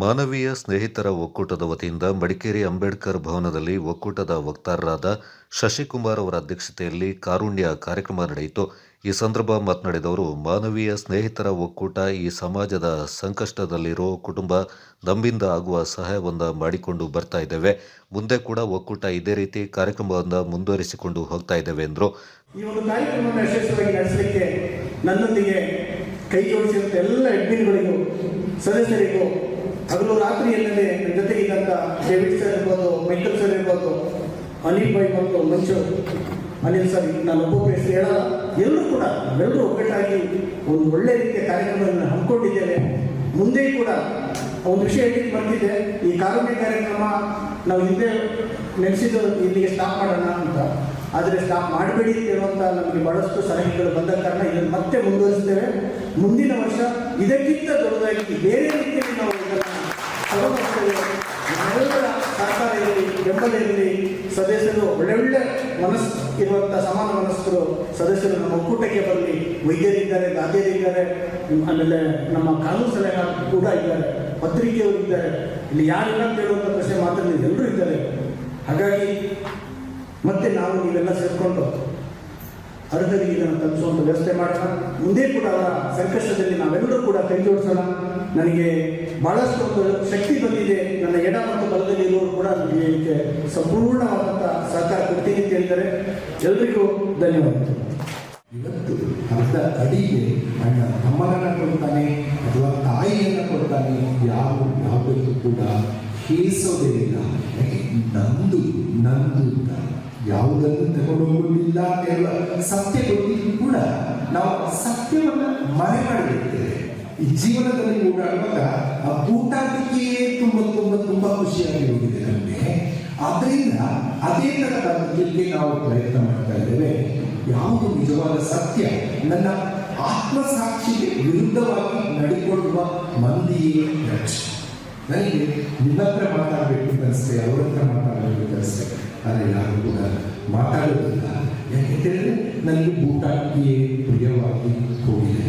ಮಾನವೀಯ ಸ್ನೇಹಿತರ ಒಕ್ಕೂಟದ ವತಿಯಿಂದ ಮಡಿಕೇರಿ ಅಂಬೇಡ್ಕರ್ ಭವನದಲ್ಲಿ ಒಕ್ಕೂಟದ ವಕ್ತಾರರಾದ ಶಶಿಕುಮಾರ್ ಅವರ ಅಧ್ಯಕ್ಷತೆಯಲ್ಲಿ ಕಾರುಣ್ಯ ಕಾರ್ಯಕ್ರಮ ನಡೆಯಿತು. ಈ ಸಂದರ್ಭ ಮಾತನಾಡಿದವರು, ಮಾನವೀಯ ಸ್ನೇಹಿತರ ಒಕ್ಕೂಟ ಈ ಸಮಾಜದ ಸಂಕಷ್ಟದಲ್ಲಿರೋ ಕುಟುಂಬ ನಮ್ಮಿಂದ ಆಗುವ ಸಹಾಯವನ್ನು ಮಾಡಿಕೊಂಡು ಬರ್ತಾ ಇದ್ದೇವೆ. ಮುಂದೆ ಕೂಡ ಒಕ್ಕೂಟ ಇದೇ ರೀತಿ ಕಾರ್ಯಕ್ರಮವನ್ನು ಮುಂದುವರಿಸಿಕೊಂಡು ಹೋಗ್ತಾ ಇದ್ದೇವೆ ಎಂದರು. ಕೈ ಜೋಡಿಸಿದ ಎಲ್ಲ ಸದಸ್ಯರಿಗೂ ಹಗಲು ರಾತ್ರಿ ಎಲ್ಲದೆ ನನ್ನ ಜೊತೆಗಿದ್ದಂಥ ಡೇವಿಡ್ ಸರ್ ಇರ್ಬೋದು ಮೈಕಲ್ ಸರ್ ಇರ್ಬೋದು ಅನಿಲ್ ಭಾಯ್ ಮತ್ತು ಮಂಚು ಅನಿಲ್ ಸರ್ ನಾನು ಒಬ್ಬೊಬ್ಬ ಹೆಸರು ಹೇಳಲ್ಲ, ಎಲ್ಲರೂ ಕೂಡ ನಾವೆಲ್ಲರೂ ಒಗ್ಗಟ್ಟಾಗಿ ಒಂದು ಒಳ್ಳೆ ರೀತಿಯ ಕಾರ್ಯಕ್ರಮವನ್ನು ಹಮ್ಮಿಕೊಂಡಿದ್ದೇವೆ. ಮುಂದೆ ಕೂಡ ಒಂದು ವಿಷಯ ಹೇಳಿ ಬಂದಿದೆ, ಈ ಕಾರುಣ್ಯ ಕಾರ್ಯಕ್ರಮ ನಾವು ಹಿಂದೆ ನೆನೆಸಿದ್ದು ಇಲ್ಲಿಗೆ ಸ್ಟಾಪ್ ಮಾಡೋಣ ಅಂತ. ಆದರೆ ಸ್ಟಾಪ್ ಮಾಡಬೇಡಿ ಹೇಳುವಂಥ ನಮಗೆ ಬಹಳಷ್ಟು ಸಲಹೆಗಳು ಬಂದ ಕಾರಣ ಇದನ್ನು ಮತ್ತೆ ಮುಂದುವರಿಸ್ತೇವೆ. ಮುಂದಿನ ವರ್ಷ ಇದಕ್ಕಿಂತ ದೊಡ್ಡದಾಗಿ ಬೇರೆ ರೀತಿಯಲ್ಲಿ ನಾವು ನಾವೆಲ್ಲರ ಸರ್ಕಾರ ಇರಲಿ ಬೆಂಬಲ ಇರಲಿ ಸದಸ್ಯರು ಒಳ್ಳೆ ಒಳ್ಳೆ ಮನಸ್ಸು ಇರುವಂಥ ಸಮಾನ ಮನಸ್ಕರು ಸದಸ್ಯರು ನಮ್ಮ ಒಕ್ಕೂಟಕ್ಕೆ ಬರಲಿ ವೈದ್ಯರಿದ್ದಾರೆ ದಾದಿಯರಿದ್ದಾರೆ ಆಮೇಲೆ ನಮ್ಮ ಕಾನೂನು ಸಲಹಾ ಕೂಡ ಇದ್ದಾರೆ ಪತ್ರಿಕೆಯವರು ಇದ್ದಾರೆ ಇಲ್ಲಿ ಯಾರಿಲ್ಲ ಅಂತ ಹೇಳುವಂಥ ಪ್ರಶ್ನೆ ಮಾತ್ರ ಎಲ್ಲರೂ ಇದ್ದಾರೆ ಹಾಗಾಗಿ ಮತ್ತೆ ನಾವು ನೀವೆಲ್ಲ ಸೇರಿಕೊಂಡು ಅರ್ಹರಿಗೆ ಇದನ್ನು ತಲುಪಿಸುವಂಥ ವ್ಯವಸ್ಥೆ ಮಾಡೋಣ. ಮುಂದೆ ಕೂಡ ಅವರ ಸಂಕಷ್ಟದಲ್ಲಿ ನಾವೆಲ್ಲರೂ ಕೂಡ ಕೈ ಜೋಡಿಸೋಣ. ನನಗೆ ಬಹಳಷ್ಟು ಶಕ್ತಿ ಬಂದಿದೆ. ನನ್ನ ಎಡ ಮತ್ತು ಬಲದಲ್ಲಿ ಇರುವವರು ಕೂಡ ನನಗೆ ಇದಕ್ಕೆ ಸಂಪೂರ್ಣವಾದಂಥ ಸಹಕಾರ ಕೊಡ್ತೀನಿ ಅಂತ ಹೇಳಿದ್ದಾರೆ ಎಲ್ರಿಗೂ ಧನ್ಯವಾದಗಳು. ಇವತ್ತು ಅರ್ಧ ಅಡಿಗೆ ಅಣ್ಣ ಅಮ್ಮನನ್ನು ಕೊಡ್ತಾನೆ ಅಥವಾ ತಾಯಿಯನ್ನ ಕೊಡ್ತಾನೆ ಯಾರು ಯಾವುದಕ್ಕೂ ಕೂಡ ಹೇಸೋದೇ ಇಲ್ಲ. ನಂದು ನಂದು ಅಂತ ಯಾವುದನ್ನು ತಗೊಂಡೋಗುವುದಿಲ್ಲ ಅಂತ ಹೇಳುವ ಸತ್ಯ ಕೂಡ ನಾವು ಸತ್ಯವನ್ನು ಮರೆ ಮಾಡಿಬಿಡ್ತೇವೆ ಈ ಜೀವನದಲ್ಲಿ ಓಡಾಡುವಾಗ ಆ ಊಟಾಟಿಕೆಯೇ ತುಂಬ ತುಂಬ ತುಂಬ ಖುಷಿಯಾಗಿ ಹೋಗಿದೆ ನಮಗೆ. ಆದ್ದರಿಂದ ಅದೇ ತರ ಬರಲಿಕ್ಕೆ ನಾವು ಪ್ರಯತ್ನ ಮಾಡ್ತಾ ಇದ್ದೇವೆ. ಯಾವುದು ನಿಜವಾದ ಸತ್ಯ, ನನ್ನ ಆತ್ಮಸಾಕ್ಷಿಗೆ ವಿರುದ್ಧವಾಗಿ ನಡಿಕೊಳ್ಳುವ ಮಂದಿಯೇ ಹೆಚ್ಚು ನನಗೆ ನಿಮ್ಮ ಹತ್ರ ಮಾತಾಡಬೇಕು ಅನಿಸ್ತೇ, ಅವರ ಹತ್ರ ಮಾತಾಡಬೇಕು ಅನಿಸ್ತೇ. ಆದರೆ ಯಾರು ಕೂಡ ಮಾತಾಡೋದಿಲ್ಲ. ಯಾಕೆಂತೇಳಿದ್ರೆ ನನಗೆ ಊಟಕ್ಕೆ ಪ್ರಿಯವಾಗಿ ಹೋಗಿದೆ.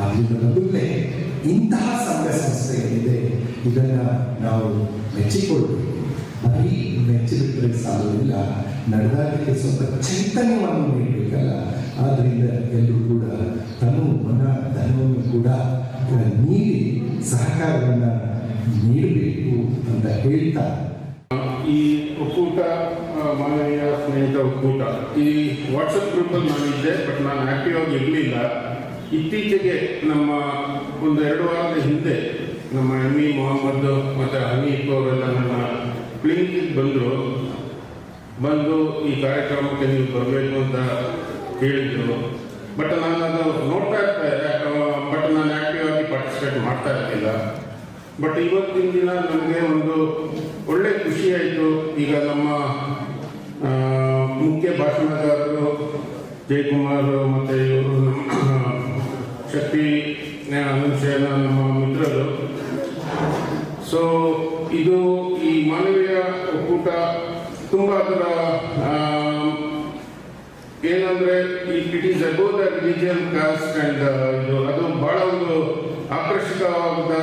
ಮೊದಲೇ ಇಂತಹ ಸಂಘ ಸಂಸ್ಥೆ ಏನಿದೆ ಇದನ್ನ ನಾವು ಮೆಚ್ಚಿಕೊಳ್ಬೇಕು. ಬರೀ ಮೆಚ್ಚಿಬಿಟ್ರೆ ಸಾಲುವುದಿಲ್ಲ ನಡೆದಾಡಲಿಕ್ಕೆ ಸ್ವಲ್ಪ ಚೈತನ್ಯವನ್ನು ನೀಡಬೇಕಲ್ಲ. ಆದ್ದರಿಂದ ಎಲ್ಲರೂ ಕೂಡ ತನು ಮನ, ಧನವನ್ನು ಕೂಡ ನೀಡಿ ಸಹಕಾರವನ್ನು ನೀಡಬೇಕು ಅಂತ ಹೇಳ್ತಾ. ಈ ಒಕ್ಕೂಟ ಮಾನವೀಯ ಸ್ನೇಹಿತ ಒಕ್ಕೂಟ. ಈ ವಾಟ್ಸಪ್ ಗ್ರೂಪಲ್ಲಿ ನಾನಿದ್ದೆ ಬಟ್ ನಾನು ಆಕ್ಟಿವ್ ಆಗಿ ಇರಲಿಲ್ಲ. ಇತ್ತೀಚೆಗೆ ನಮ್ಮ ಒಂದು ಎರಡು ವಾರದ ಹಿಂದೆ ನಮ್ಮ ಎಂ ಮೊಹಮ್ಮದ್ ಮತ್ತು ಹನೀಫ್ ಅವರೆಲ್ಲ ನಮ್ಮ ಕ್ಲಿನಿಕ್ ಬಂದರು. ಬಂದು ಈ ಕಾರ್ಯಕ್ರಮಕ್ಕೆ ನೀವು ಬರಬೇಕು ಅಂತ ಹೇಳಿದರು ಬಟ್ ನಾನು ಅದು ನೋಡ್ತಾ ಇರ್ತಾ ಬಟ್ ನಾನು ಆ್ಯಕ್ಟಿವ್ ಆಗಿ ಪಾರ್ಟಿಸಿಪೇಟ್ ಮಾಡ್ತಾ ಇರ್ಲಿಲ್ಲ ಬಟ್ ಇವತ್ತಿನ ದಿನ ನನಗೆ ಒಂದು ಒಳ್ಳೆ ಖುಷಿ ಆಯಿತು. ಈಗ ನಮ್ಮ ಮುಖ್ಯ ಭಾಷಣಗಾರರು ಜಯಕುಮಾರ್ ಮತ್ತು ಇವರು ನಮ್ಮ ಶಕ್ತಿ ಅನುಶಯನ ನಮ್ಮ ಮಿತ್ರರು ಸೊ ಇದು ಈ ಮಾನವೀಯ ಒಕ್ಕೂಟ ತುಂಬ ಅದರ ಏನಂದ್ರೆ it is about the religion caste and ಇದು ಅದು ಬಹಳ ಒಂದು ಆಕರ್ಷಕವಾದ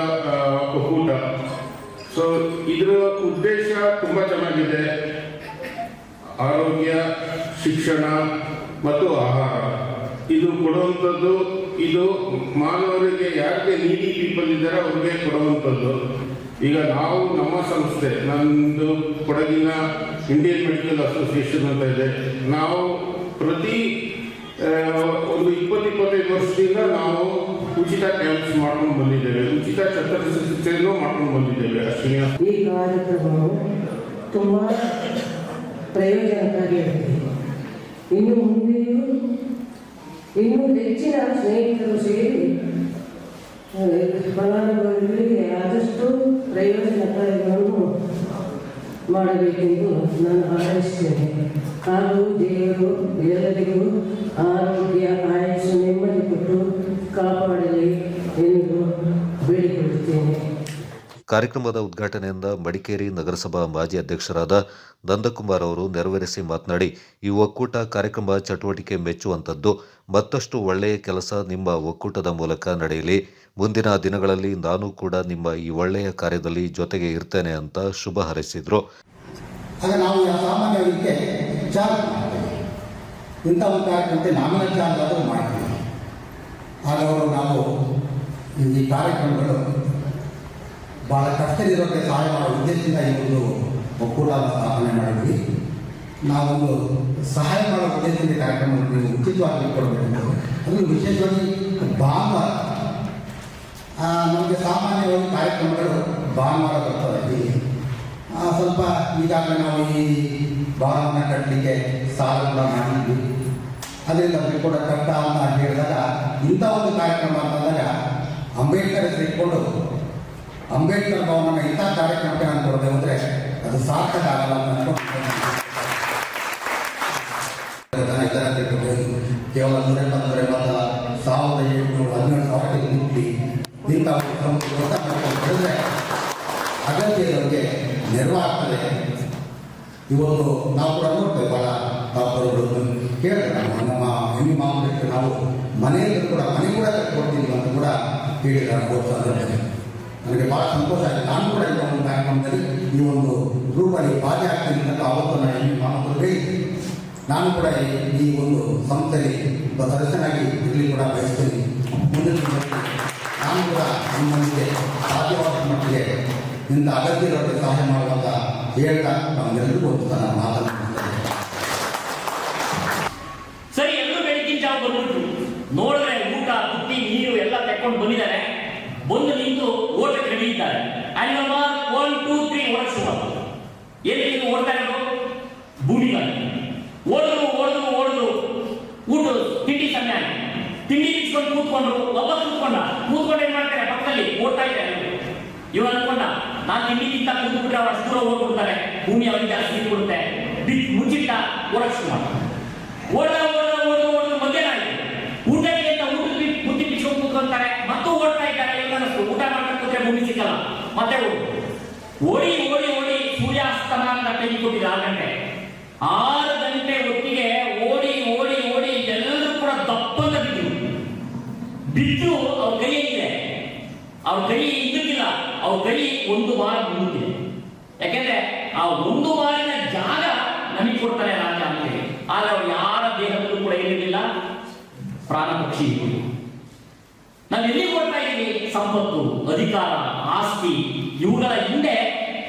ಒಕ್ಕೂಟ ಸೊ ಇದರ ಉದ್ದೇಶ ತುಂಬಾ ಚೆನ್ನಾಗಿದೆ ಆರೋಗ್ಯ ಶಿಕ್ಷಣ ಮತ್ತು ಆಹಾರ ಇದು ಕೊಡುವಂಥದ್ದು ಇದು ಮಾನವರಿಗೆ ಯಾಕೆ ನೀಡಿ ಪೀಪಲ್ ಇದ್ದಾರೆ ಅವ್ರಿಗೆ ಕೊಡುವಂಥದ್ದು. ಈಗ ನಾವು ನಮ್ಮ ಸಂಸ್ಥೆ, ನಂದು ಕೊಡಗಿನ ಇಂಡಿಯನ್ ಮೆಡಿಕಲ್ ಅಸೋಸಿಯೇಷನ್ ಅಂತ ಇದೆ. ನಾವು ಪ್ರತಿ ಒಂದು ಇಪ್ಪತ್ತು ಇಪ್ಪತ್ತೈದು ವರ್ಷದಿಂದ ನಾವು ಉಚಿತ ಕ್ಯಾಂಪ್ಸ್ ಮಾಡ್ಕೊಂಡು ಬಂದಿದ್ದೇವೆ. ಉಚಿತ ಶಸ್ತ್ರಚಿಕಿತ್ಸೆಯನ್ನು ಮಾಡ್ಕೊಂಡು ಬಂದಿದ್ದೇವೆ. ಅಶ್ವಿನಿ ಈ ಕಾರ್ಯಕ್ರಮವು ತುಂಬ ಪ್ರಯೋಜನಕಾರಿಯಾಗಿದೆ. ಇನ್ನು ಮುಂದೆಯೂ ಇನ್ನೂ ಹೆಚ್ಚಿನ ಸ್ನೇಹಿತರು ಸೇರಿ ಫಲಾನುಭವಿಗಳಿಗೆ ಆದಷ್ಟು ಪ್ರಯೋಜನಕಾರಿಗಳನ್ನು ಮಾಡಬೇಕೆಂದು ನಾನು ಆಶಿಸ್ತೇನೆ. ಹಾಗೂ ದೇವರು, ಎಲ್ಲರಿಗೂ ಆರೋಗ್ಯ ಆಯುಷ್ ನೆಮ್ಮದಿ ಕೊಟ್ಟು ಕಾಪಾಡಲಿ ಎಂದು ಬೇಡಿಕೊಳ್ಳುತ್ತೇನೆ. ಕಾರ್ಯಕ್ರಮದ ಉದ್ಘಾಟನೆಯಿಂದ ಮಡಿಕೇರಿ ನಗರಸಭಾ ಮಾಜಿ ಅಧ್ಯಕ್ಷರಾದ ನಂದಕುಮಾರ್ ಅವರು ನೆರವೇರಿಸಿ ಮಾತನಾಡಿ, ಈ ಒಕ್ಕೂಟ ಕಾರ್ಯಕ್ರಮ ಚಟುವಟಿಕೆ ಮೆಚ್ಚುವಂಥದ್ದು. ಮತ್ತಷ್ಟು ಒಳ್ಳೆಯ ಕೆಲಸ ನಿಮ್ಮ ಒಕ್ಕೂಟದ ಮೂಲಕ ನಡೆಯಲಿ. ಮುಂದಿನ ದಿನಗಳಲ್ಲಿ ನಾನು ಕೂಡ ನಿಮ್ಮ ಈ ಒಳ್ಳೆಯ ಕಾರ್ಯದಲ್ಲಿ ಜೊತೆಗೆ ಇರ್ತೇನೆ ಅಂತ ಶುಭ ಹಾರೈಸಿದರು. ಈ ಕಾರ್ಯಕ್ರಮಗಳು ಭಾಳ ಕಷ್ಟದಿರೋಕ್ಕೆ ಸಹಾಯ ಮಾಡೋ ಉದ್ದೇಶದಿಂದ ಈ ಒಂದು ಒಕ್ಕೂಟವನ್ನು ಸ್ಥಾಪನೆ ಮಾಡಿದ್ವಿ. ನಾವೊಂದು ಸಹಾಯ ಮಾಡೋ ಉದ್ದೇಶದಿಂದ ಕಾರ್ಯಕ್ರಮವನ್ನು ಉಚಿತವಾಗಿ ಕೊಡಬೇಕು ಅದು ವಿಶೇಷವಾಗಿ ಭಾನುವಾರ ನಮಗೆ ಸಾಮಾನ್ಯವಾಗಿ ಕಾರ್ಯಕ್ರಮಗಳು ಭಾನುವಾರ ಬರ್ತವೆ. ಸ್ವಲ್ಪ ಈಗಾಗಲೇ ನಾವು ಈ ಭಾವನ ಕಟ್ಟಲಿಕ್ಕೆ ಸಾಲ ಕೂಡ ಮಾಡಿದ್ವಿ. ಅದರಿಂದ ಕೂಡ ಕಟ್ಟ ಅಂತ ಹೇಳಿದಾಗ ಇಂಥ ಒಂದು ಕಾರ್ಯಕ್ರಮ ಅಂತಂದಾಗ ಅಂಬೇಡ್ಕರ್ ಹೆಸರು ಇಟ್ಕೊಂಡು ಅಂಬೇಡ್ಕರ್ ಭವನ ಇಂಥ ಕಾರ್ಯಕ್ರಮಕ್ಕೆ ನಾನು ಕೊಡದೆ ಅಂದರೆ ಅದು ಸಾರ್ಥಕ ಆಗಲ್ಲ ಅಂತ. ಕೇವಲ ನೂರ ಎಪ್ಪತ್ತು ನೂರ ಎಂಬತ್ತಲ್ಲ ಸಾವಿರದ ಇಂಥ ಇವತ್ತು ನಾವು ಕೂಡ ನೋಡ್ತೇವೆ ಭಾಳ ತಾಪರುಗಳು ಕೇಳಿದ್ರೆ ನಮ್ಮ ಹೆಣ್ಣು ಮಾಮೂಲಿ ನಾವು ಮನೆಯಲ್ಲಿ ಕೂಡ, ಮನೆ ಕೂಡ ಕೊಡ್ತೀವಿ ಅಂತ ಕೂಡ ಹೇಳಿದ್ದಾರೆ ಸಂದರ್ಭದಲ್ಲಿ ನನಗೆ ಭಾಳ ಸಂತೋಷ ಆಗಿದೆ. ನಾನು ಕೂಡ ಈ ಒಂದು ಕಾರ್ಯಕ್ರಮದಲ್ಲಿ ಈ ಒಂದು ಗ್ರೂಪಲ್ಲಿ ಭಾಗಿಯಾಗ್ತೀನಿ ಅಂತ ಆವತ್ತು ನಾನು ಕೂಡ ಮಾಮೂಲು ನಾನು ಕೂಡ ಈ- ಒಂದು ಸಂಸ್ಥೆಯಲ್ಲಿ ಸದಸ್ಯನಾಗಿ ಇರಲಿ ಕೂಡ ಬಯಸ್ತೀನಿ. ಮುಂದಿನ ನಾನು ಕೂಡ ನಿಮ್ಮೊಂದಿಗೆ ಸಾಧ್ಯವಾದ ಮಟ್ಟಿಗೆ ಇಂಥ ಅಗತ್ಯ ಇರೋದಕ್ಕೆ ಸಹಾಯ ಮಾಡುವಂತ ಹೇಳ್ತಾ ನಮ್ಮೆಲ್ಲರಿಗೂ ಒಂದು ಸಹ ಮಾತನ್ನು ಸರಿ ನೋಡಿದ್ರೆ ಊಟ, ಬುತ್ತಿ, ನೀರು ಎಲ್ಲ ತೆಕ್ಕೊಂಡು ಬಂದಿದ್ದಾರೆ. ಬಂದು ನಾನು ನಿಮ್ಮಿಗಿಂತ ಕುಂದುಬಿಟ್ರೆ ಅವ್ರು ದೂರ ಹೋಗ್ಬಿಡ್ತಾರೆ. ಭೂಮಿ ಅವರಿಗೆ ಜಾಸ್ತಿ ಕೊಡುತ್ತೆ. ಬಿಟ್ಟು ಮುಚ್ಚಿಟ್ಟ ಓಡಕ್ ಶುರು ಓಡ ಓಡ ಓಡ ಊಟಕ್ಕೆ ಅಂತ ಊಟ ಬುದ್ಧಿ ಬಿಚ್ಕೊಂಡು ಕೂತ್ಕೊಂತಾರೆ. ಮತ್ತು ಓಡ್ತಾ ಇದ್ದಾರೆ ಊಟ ಮಾಡ್ಕೊಂಡು ಕೂತ್ರೆ ಭೂಮಿ ಸಿಕ್ಕಲ್ಲ ಮತ್ತೆ ಓಡು. ಓಡಿ ಓಡಿ ಸೂರ್ಯಾಸ್ತಮ ಅಂತ ಕೊಟ್ಟಿದೆ ಆ ಗಂಟೆ. ಆರು ಗಂಟೆ ಒಟ್ಟಿಗೆ ಓಡಿ ಓಡಿ ಓಡಿ ಎಲ್ಲರೂ ಕೂಡ ದಪ್ಪಂತ ಬಿದ್ದು ಬಿದ್ದು ಅವ್ರ ಇದೆ ಅವ್ರ ಕೈ ಇದ್ದಿಲ್ಲ ಅವ್ರ ಕೈ ಒಂದು ವಾರ ಮುಂದಿದೆ ಯಾಕೆಂದ್ರೆ ಆ ಒಂದು ವಾರಿನ ಜಾಗ ನಮಗೆ ಕೊಡ್ತಾರೆ ರಾಜ ಅಂತೇಳಿ ಆದ್ರೆ ಅವ್ರು ಯಾರ ದೇಹದಲ್ಲೂ ಕೂಡ ಏನಿರಲಿಲ್ಲ ಪ್ರಾಣ ಪಕ್ಷಿ. ನಾವು ಎಲ್ಲಿ ಕೊಡ್ತಾ ಇದ್ದೀವಿ? ಸಂಪತ್ತು, ಅಧಿಕಾರ, ಆಸ್ತಿ, ಇವುಗಳ ಹಿಂದೆ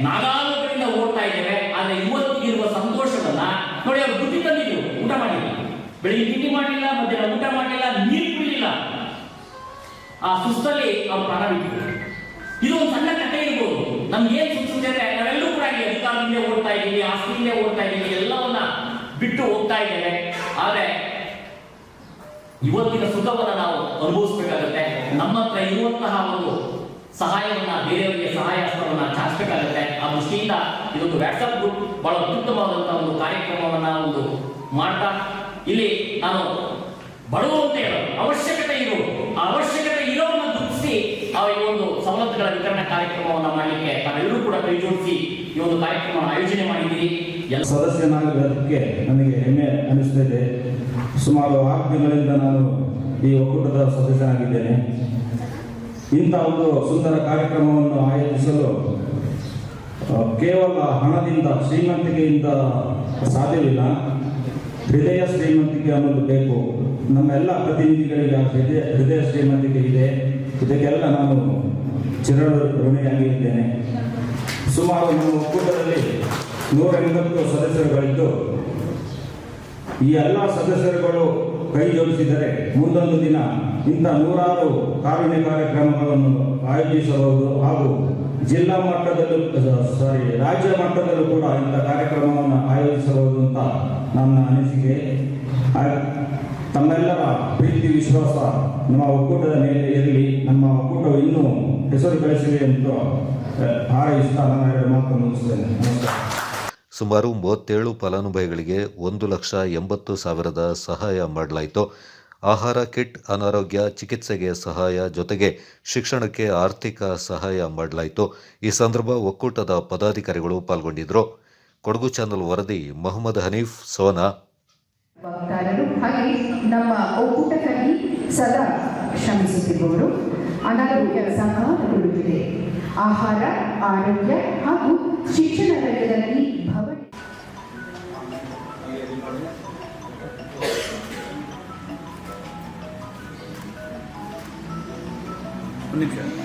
ನಾಗಾಲುಗಳಿಂದ ಓಡ್ತಾ ಇದ್ದೇವೆ. ಆದ್ರೆ ಇವತ್ತಿಗಿರುವ ಸಂತೋಷವನ್ನ ನೋಡಿ ಅವ್ರು ಬುದ್ಧಿ ತಂದಿದ್ರು ಊಟ ಮಾಡಿಲ್ಲ ಬೆಳಿಗ್ಗೆ ತಿಂಡಿ ಮಾಡಲಿಲ್ಲ ಮಧ್ಯಾಹ್ನ ಊಟ ಮಾಡಲಿಲ್ಲ ನೀರು ಕುಡಿಲಿಲ್ಲ ಆ ಸುಸ್ತಲ್ಲಿ ಅವ್ರು ಪ್ರಾಣ ಬಿಟ್ಟಿದ್ರು ಇದು ಒಂದು ಸಣ್ಣ ಕಥೆ ಇರ್ಬೋದು. ನಮ್ಗೆ ಏನ್ ಸುತ್ತುತ್ತೆ ಅಂದ್ರೆ ನಾವೆಲ್ಲರೂ ಕೂಡ ಈ ಅಧಿಕಾರದಿಂದ ಓಡ್ತಾ ಇದ್ದೀವಿ, ಆಸ್ತಿಯಿಂದ ಓಡ್ತಾ ಇದ್ದೀವಿ, ಎಲ್ಲವನ್ನ ಬಿಟ್ಟು ಹೋಗ್ತಾ ಇದ್ದೇವೆ. ಆದ್ರೆ ಇವತ್ತಿನ ಸುಖವನ್ನ ನಾವು ಅನುಭವಿಸ್ಬೇಕಾಗತ್ತೆ. ನಮ್ಮ ಹತ್ರ ಇರುವಂತಹ ಒಂದು ಸಹಾಯವನ್ನ, ಬೇರೆಯವರಿಗೆ ಸಹಾಯ ಹಸ್ತವನ್ನ ಚಾಚಬೇಕಾಗತ್ತೆ. ಆ ದೃಷ್ಟಿಯಿಂದ ಇದೊಂದು ವ್ಯಾಟ್ಸಪ್ ಗ್ರೂಪ್ ಬಹಳ ಅತ್ಯುತ್ತಮವಾದಂತಹ ಒಂದು ಕಾರ್ಯಕ್ರಮವನ್ನ ಒಂದು ಮಾಡ್ತಾ, ಇಲ್ಲಿ ನಾನು ಬಡವರು ಅವಶ್ಯಕತೆ ಇರೋ. ಆ ಅವಶ್ಯಕತೆ ಇರೋವನ್ನು ದುಃಖಿಸಿ ಆ ಈ ಒಂದು ಸವಲತ್ತುಗಳ ವಿತರಣಾ ಕಾರ್ಯಕ್ರಮವನ್ನು ಮಾಡಲಿಕ್ಕೆ ತಾವೆಲ್ಲರೂ ಕೂಡ ಕೈ ಜೋಡಿಸಿ ಈ ಒಂದು ಕಾರ್ಯಕ್ರಮವನ್ನು ಆಯೋಜನೆ ಮಾಡಿದ್ದೀರಿ. ಎಲ್ಲ ಸದಸ್ಯನಾಗೋದಕ್ಕೆ ನನಗೆ ಹೆಮ್ಮೆ ಅನಿಸ್ತಿದೆ ಸುಮಾರು ಆರು ತಿಂಗಳಿಂದ ನಾನು ಈ ಒಕ್ಕೂಟದ ಸದಸ್ಯನಾಗಿದ್ದೇನೆ ಇಂಥ ಒಂದು ಸುಂದರ ಕಾರ್ಯಕ್ರಮವನ್ನು ಆಯೋಜಿಸಲು ಕೇವಲ ಹಣದಿಂದ, ಶ್ರೀಮಂತಿಕೆಯಿಂದ ಸಾಧ್ಯವಿಲ್ಲ. ಹೃದಯ ಶ್ರೀಮಂತಿಕೆ ಅನ್ನೋದು ಬೇಕು. ನಮ್ಮೆಲ್ಲ ಪ್ರತಿನಿಧಿಗಳಿಗೆ ಹೃದಯ ಹೃದಯ ಶ್ರೀಮಂತಿಕೆ ಇದೆ ಇದಕ್ಕೆಲ್ಲ ನಾನು ಚಿರಣ ಋಣಿಯಾಗಿದ್ದೇನೆ ಸುಮಾರು ನಮ್ಮ ಒಕ್ಕೂಟದಲ್ಲಿ ನೂರ ಎಂಬತ್ತು ಸದಸ್ಯರುಗಳಿದ್ದು, ಈ ಎಲ್ಲ ಸದಸ್ಯರುಗಳು ಕೈ ಜೋಡಿಸಿದರೆ ಮುಂದೊಂದು ದಿನ ಇಂಥ ನೂರಾರು ಕಾರುಣ್ಯ ಕಾರ್ಯಕ್ರಮಗಳನ್ನು ಆಯೋಜಿಸಬಹುದು ಹಾಗೂ ಜಿಲ್ಲಾ ಮಟ್ಟದಲ್ಲೂ ಸಾರಿ ರಾಜ್ಯ ಮಟ್ಟದಲ್ಲೂ ಕೂಡ ಇಂಥ ಕಾರ್ಯಕ್ರಮವನ್ನು ಆಯೋಜಿಸಬಹುದು ಅಂತ ನನ್ನ ಅನಿಸಿಕೆ. ತಮ್ಮೆಲ್ಲರ ಪ್ರೀತಿ ವಿಶ್ವಾಸ ನಮ್ಮ ಒಕ್ಕೂಟದ ಮೇಲೆ ಇರಲಿ. ನಮ್ಮ ಒಕ್ಕೂಟವು ಇನ್ನೂ ಹೆಸರು ಗಳಿಸಲಿ ಆ, ಇಷ್ಟ ನಾನು ಎರಡು ಮಾತು ಮುಗಿಸ್ತೇನೆ. ಸುಮಾರು ಮೂವತ್ತೇಳು ಫಲಾನುಭವಿಗಳಿಗೆ ಒಂದು ಲಕ್ಷ ಎಂಬತ್ತು ಸಾವಿರದ ಸಹಾಯ ಮಾಡಲಾಯಿತು. ಆಹಾರ ಕಿಟ್ ಅನಾರೋಗ್ಯ ಚಿಕಿತ್ಸೆಗೆ ಸಹಾಯ ಜೊತೆಗೆ ಶಿಕ್ಷಣಕ್ಕೆ ಆರ್ಥಿಕ ಸಹಾಯ ಮಾಡಲಾಯಿತು. ಈ ಸಂದರ್ಭ ಒಕ್ಕೂಟದ ಪದಾಧಿಕಾರಿಗಳು ಪಾಲ್ಗೊಂಡಿದ್ದರು. ಕೊಡಗು ಚಾನಲ್ ವರದಿ ಮೊಹಮ್ಮದ್ ಹನೀಫ್ ಸೋನಾ ವಕ್ತಾರರು ಹಾಗೆ ನಮ್ಮ ಒಕ್ಕೂಟಕ್ಕಾಗಿ ಸದಾ ಶ್ರಮಿಸುತ್ತಿರುವವರು, ಅನಾರೋಗ್ಯ ಸಂಘಟನೆಗೊಳ್ಳುತ್ತಿದೆ ಆಹಾರ, ಆರೋಗ್ಯ ಹಾಗೂ ಶಿಕ್ಷಣ ರಂಗದಲ್ಲಿ ಭವ ನಿಮಿಷ.